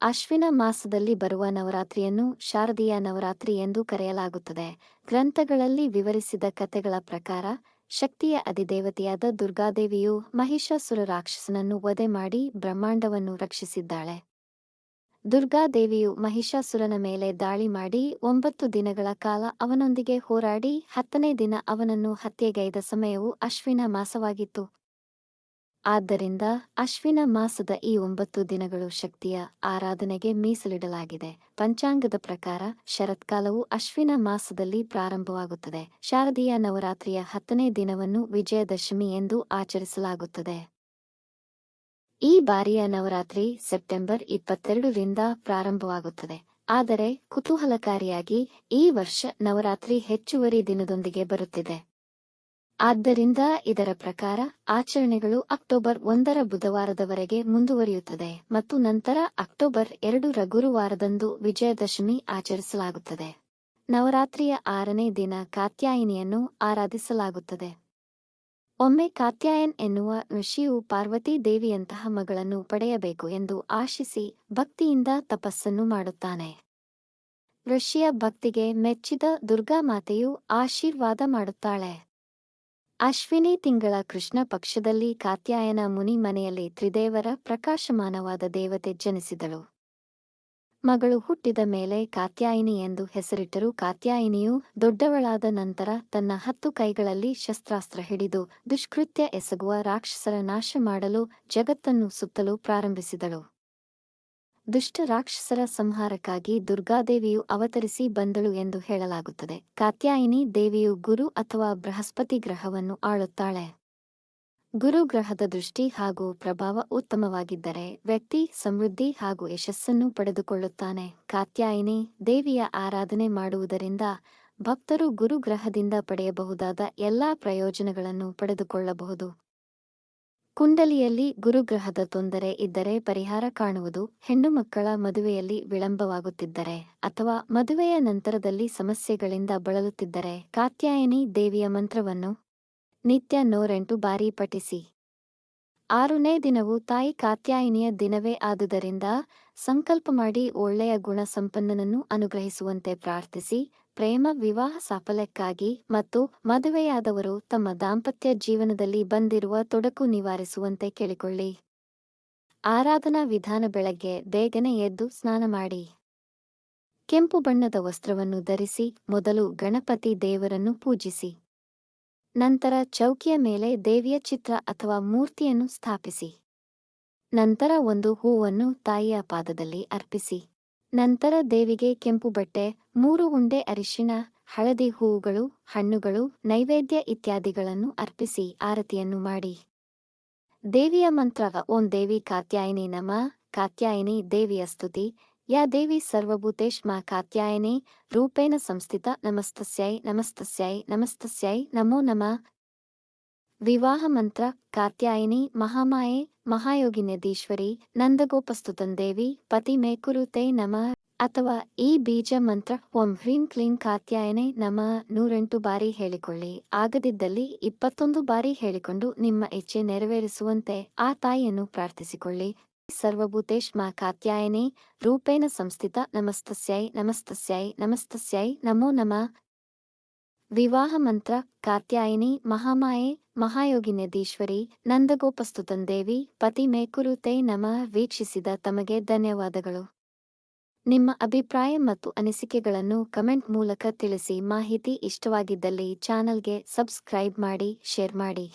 ಅಶ್ವಿನ ಮಾಸದಲ್ಲಿ ಬರುವ ನವರಾತ್ರಿಯನ್ನು ಶಾರದೀಯ ನವರಾತ್ರಿ ಎಂದು ಕರೆಯಲಾಗುತ್ತದೆ. ಗ್ರಂಥಗಳಲ್ಲಿ ವಿವರಿಸಿದ ಕಥೆಗಳ ಪ್ರಕಾರ, ಶಕ್ತಿಯ ಅಧಿದೇವತೆಯಾದ ದುರ್ಗಾದೇವಿಯು ಮಹಿಷಾಸುರ ರಾಕ್ಷಸನನ್ನು ವಧೆ ಮಾಡಿ ಬ್ರಹ್ಮಾಂಡವನ್ನು ರಕ್ಷಿಸಿದ್ದಾಳೆ. ದುರ್ಗಾದೇವಿಯು ಮಹಿಷಾಸುರನ ಮೇಲೆ ದಾಳಿ ಮಾಡಿ ಒಂಬತ್ತು ದಿನಗಳ ಕಾಲ ಅವನೊಂದಿಗೆ ಹೋರಾಡಿ ಹತ್ತನೇ ದಿನ ಅವನನ್ನು ಹತ್ಯೆಗೈದ ಸಮಯವು ಅಶ್ವಿನ ಮಾಸವಾಗಿತ್ತು. ಆದ್ದರಿಂದ ಅಶ್ವಿನ ಮಾಸದ ಈ ಒಂಬತ್ತು ದಿನಗಳು ಶಕ್ತಿಯ ಆರಾಧನೆಗೆ ಮೀಸಲಿಡಲಾಗಿದೆ. ಪಂಚಾಂಗದ ಪ್ರಕಾರ ಶರತ್ಕಾಲವು ಅಶ್ವಿನ ಮಾಸದಲ್ಲಿ ಪ್ರಾರಂಭವಾಗುತ್ತದೆ. ಶಾರದೀಯ ನವರಾತ್ರಿಯ ಹತ್ತನೇ ದಿನವನ್ನು ವಿಜಯದಶಮಿ ಎಂದು ಆಚರಿಸಲಾಗುತ್ತದೆ. ಈ ಬಾರಿಯ ನವರಾತ್ರಿ ಸೆಪ್ಟೆಂಬರ್ ಇಪ್ಪತ್ತೆರಡರಿಂದ ಪ್ರಾರಂಭವಾಗುತ್ತದೆ. ಆದರೆ ಕುತೂಹಲಕಾರಿಯಾಗಿ ಈ ವರ್ಷ ನವರಾತ್ರಿ ಹೆಚ್ಚುವರಿ ದಿನದೊಂದಿಗೆ ಬರುತ್ತಿದೆ. ಆದ್ದರಿಂದ ಇದರ ಪ್ರಕಾರ ಆಚರಣೆಗಳು ಅಕ್ಟೋಬರ್ ಒಂದರ ಬುಧವಾರದವರೆಗೆ ಮುಂದುವರಿಯುತ್ತದೆ ಮತ್ತು ನಂತರ ಅಕ್ಟೋಬರ್ ಎರಡರ ಗುರುವಾರದಂದು ವಿಜಯದಶಮಿ ಆಚರಿಸಲಾಗುತ್ತದೆ. ನವರಾತ್ರಿಯ ಆರನೇ ದಿನ ಕಾತ್ಯಾಯಿನಿಯನ್ನು ಆರಾಧಿಸಲಾಗುತ್ತದೆ. ಒಮ್ಮೆ ಕಾತ್ಯಾಯನ್ ಎನ್ನುವ ಋಷಿಯು ಪಾರ್ವತಿ ದೇವಿಯಂತಹ ಮಗಳನ್ನು ಪಡೆಯಬೇಕು ಎಂದು ಆಶಿಸಿ ಭಕ್ತಿಯಿಂದ ತಪಸ್ಸನ್ನು ಮಾಡುತ್ತಾನೆ. ಋಷಿಯ ಭಕ್ತಿಗೆ ಮೆಚ್ಚಿದ ದುರ್ಗಾಮಾತೆಯು ಆಶೀರ್ವಾದ ಮಾಡುತ್ತಾಳೆ. ಅಶ್ವಿನಿ ತಿಂಗಳ ಕೃಷ್ಣ ಪಕ್ಷದಲ್ಲಿ ಕಾತ್ಯಾಯನ ಮುನಿ ಮನೆಯಲ್ಲಿ ತ್ರಿದೇವರ ಪ್ರಕಾಶಮಾನವಾದ ದೇವತೆ ಜನಿಸಿದಳು. ಮಗಳು ಹುಟ್ಟಿದ ಮೇಲೆ ಕಾತ್ಯಾಯಿನಿ ಎಂದು ಹೆಸರಿಟ್ಟರು ಕಾತ್ಯಾಯಿನಿಯು ದೊಡ್ಡವಳಾದ ನಂತರ ತನ್ನ ಹತ್ತು ಕೈಗಳಲ್ಲಿ ಶಸ್ತ್ರಾಸ್ತ್ರ ಹಿಡಿದು ದುಷ್ಕೃತ್ಯ ಎಸಗುವ ರಾಕ್ಷಸರ ನಾಶ ಮಾಡಲು ಜಗತ್ತನ್ನು ಸುತ್ತಲು ಪ್ರಾರಂಭಿಸಿದಳು. ದುಷ್ಟ ರಾಕ್ಷಸರ ಸಂಹಾರಕ್ಕಾಗಿ ದುರ್ಗಾದೇವಿಯು ಅವತರಿಸಿ ಬಂದಳು ಎಂದು ಹೇಳಲಾಗುತ್ತದೆ. ಕಾತ್ಯಾಯಿನಿ ದೇವಿಯು ಗುರು ಅಥವಾ ಬೃಹಸ್ಪತಿ ಗ್ರಹವನ್ನು ಆಳುತ್ತಾಳೆ. ಗುರು ಗ್ರಹದ ದೃಷ್ಟಿ ಹಾಗೂ ಪ್ರಭಾವ ಉತ್ತಮವಾಗಿದ್ದರೆ ವ್ಯಕ್ತಿ ಸಮೃದ್ಧಿ ಹಾಗೂ ಯಶಸ್ಸನ್ನು ಪಡೆದುಕೊಳ್ಳುತ್ತಾನೆ. ಕಾತ್ಯಾಯಿನಿ ದೇವಿಯ ಆರಾಧನೆ ಮಾಡುವುದರಿಂದ ಭಕ್ತರು ಗುರುಗ್ರಹದಿಂದ ಪಡೆಯಬಹುದಾದ ಎಲ್ಲಾ ಪ್ರಯೋಜನಗಳನ್ನು ಪಡೆದುಕೊಳ್ಳಬಹುದು. ಕುಂಡಲಿಯಲ್ಲಿ ಗುರುಗ್ರಹದ ತೊಂದರೆ ಇದ್ದರೆ ಪರಿಹಾರ ಕಾಣುವುದು ಹೆಣ್ಣು ಮಕ್ಕಳ ಮದುವೆಯಲ್ಲಿ ವಿಳಂಬವಾಗುತ್ತಿದ್ದರೆ ಅಥವಾ ಮದುವೆಯ ನಂತರದಲ್ಲಿ ಸಮಸ್ಯೆಗಳಿಂದ ಬಳಲುತ್ತಿದ್ದರೆ ಕಾತ್ಯಾಯನಿ ದೇವಿಯ ಮಂತ್ರವನ್ನು ನಿತ್ಯ ನೂರೆಂಟು ಬಾರಿ ಪಠಿಸಿ. ಆರನೇ ದಿನವು ತಾಯಿ ಕಾತ್ಯಾಯಿನಿಯ ದಿನವೇ ಆದುದರಿಂದ ಸಂಕಲ್ಪ ಮಾಡಿ ಒಳ್ಳೆಯ ಗುಣ ಸಂಪನ್ನನನ್ನು ಅನುಗ್ರಹಿಸುವಂತೆ ಪ್ರಾರ್ಥಿಸಿ. ಪ್ರೇಮ, ವಿವಾಹ, ಸಾಫಲ್ಯಕ್ಕಾಗಿ ಮತ್ತು ಮದುವೆಯಾದವರು ತಮ್ಮ ದಾಂಪತ್ಯ ಜೀವನದಲ್ಲಿ ಬಂದಿರುವ ತೊಡಕು ನಿವಾರಿಸುವಂತೆ ಕೇಳಿಕೊಳ್ಳಿ. ಆರಾಧನಾ ವಿಧಾನ ಬೆಳಗ್ಗೆ ಬೇಗನೆ ಎದ್ದು ಸ್ನಾನ ಮಾಡಿ. ಕೆಂಪು ಬಣ್ಣದ ವಸ್ತ್ರವನ್ನು ಧರಿಸಿ ಮೊದಲು ಗಣಪತಿ ದೇವರನ್ನು ಪೂಜಿಸಿ. ನಂತರ ಚೌಕಿಯ ಮೇಲೆ ದೇವಿಯ ಚಿತ್ರ ಅಥವಾ ಮೂರ್ತಿಯನ್ನು ಸ್ಥಾಪಿಸಿ. ನಂತರ ಒಂದು ಹೂವನ್ನು ತಾಯಿಯ ಪಾದದಲ್ಲಿ ಅರ್ಪಿಸಿ. ನಂತರ ದೇವಿಗೆ ಕೆಂಪು ಬಟ್ಟೆ, ಮೂರು ಉಂಡೆ ಅರಿಶಿನ ಹಳದಿ ಹೂವುಗಳು ಹಣ್ಣುಗಳು, ನೈವೇದ್ಯ ಇತ್ಯಾದಿಗಳನ್ನು ಅರ್ಪಿಸಿ ಆರತಿಯನ್ನು ಮಾಡಿ. ದೇವಿಯ ಮಂತ್ರ ಓಂ ದೇವಿ ಕಾತ್ಯಾಯಿನಿ ನಮ, ಕಾತ್ಯಾಯಿನಿ ದೇವಿಯ ಸ್ತುತಿ, ಯಾ ದೇವಿ ಸರ್ವಭೂತೇಶ್ ಮಾ ಕಾತ್ಯಾಯಿನಿ, ರೂಪೇಣ ಸಂಸ್ಥಿತ ನಮಸ್ತಸ್ಯೈ ನಮಸ್ತಸ್ಯೈ ನಮಸ್ತಸ್ಯೈ, ನಮೋ ನಮ. ವಿವಾಹ ಮಂತ್ರ, ಕಾತ್ಯಾಯಿನಿ ಮಹಾಮಾಯೆ ಮಹಾಯೋಗಿನ್ಯದೀಶ್ವರಿ ನಂದಗೋಪಸ್ತುತಂದೇವಿ, ಪತಿ ಮೇಕುರುತೆ ನಮ, ಅಥವಾ ಈ ಬೀಜ ಮಂತ್ರ ಓಂ ಹ್ರೀಂ ಕ್ಲೀಂ ಕಾತ್ಯಾಯನೆ ನಮ ನೂರೆಂಟು ಬಾರಿ ಹೇಳಿಕೊಳ್ಳಿ. ಆಗದಿದ್ದಲ್ಲಿ ಇಪ್ಪತ್ತೊಂದು ಬಾರಿ ಹೇಳಿಕೊಂಡು ನಿಮ್ಮ ಇಚ್ಛೆ ನೆರವೇರಿಸುವಂತೆ ಆ ತಾಯಿಯನ್ನು ಪ್ರಾರ್ಥಿಸಿಕೊಳ್ಳಿ. ಸರ್ವಭೂತೇಶ್ ಮಾ ಕಾತ್ಯಾಯನೇ, ರೂಪೇಣ ಸಂಸ್ಥಿತ ನಮಸ್ತಸ್ಯೈ ನಮಸ್ತಸ್ಯೈ ನಮಸ್ತಸ್ಯೈ, ನಮೋ ನಮಃ. ವಿವಾಹ ಮಂತ್ರ, ಕಾತ್ಯಾಯಿನಿ, ಮಹಾಮಾಯೆ ಮಹಾಯೋಗಿನ್ಯದೀಶ್ವರಿ ನಂದಗೋಪಸ್ತುತಂದೇವಿ, ಪತಿ ಮೇಕುರುತೆ ನಮ ವೀಕ್ಷಿಸಿದ ತಮಗೆ ಧನ್ಯವಾದಗಳು. ನಿಮ್ಮ ಅಭಿಪ್ರಾಯ ಮತ್ತು ಅನಿಸಿಕೆಗಳನ್ನು ಕಮೆಂಟ್ ಮೂಲಕ ತಿಳಿಸಿ ಮಾಹಿತಿ ಇಷ್ಟವಾಗಿದ್ದಲ್ಲಿ ಚಾನಲ್ಗೆ ಸಬ್ಸ್ಕ್ರೈಬ್ ಮಾಡಿ, ಶೇರ್ ಮಾಡಿ.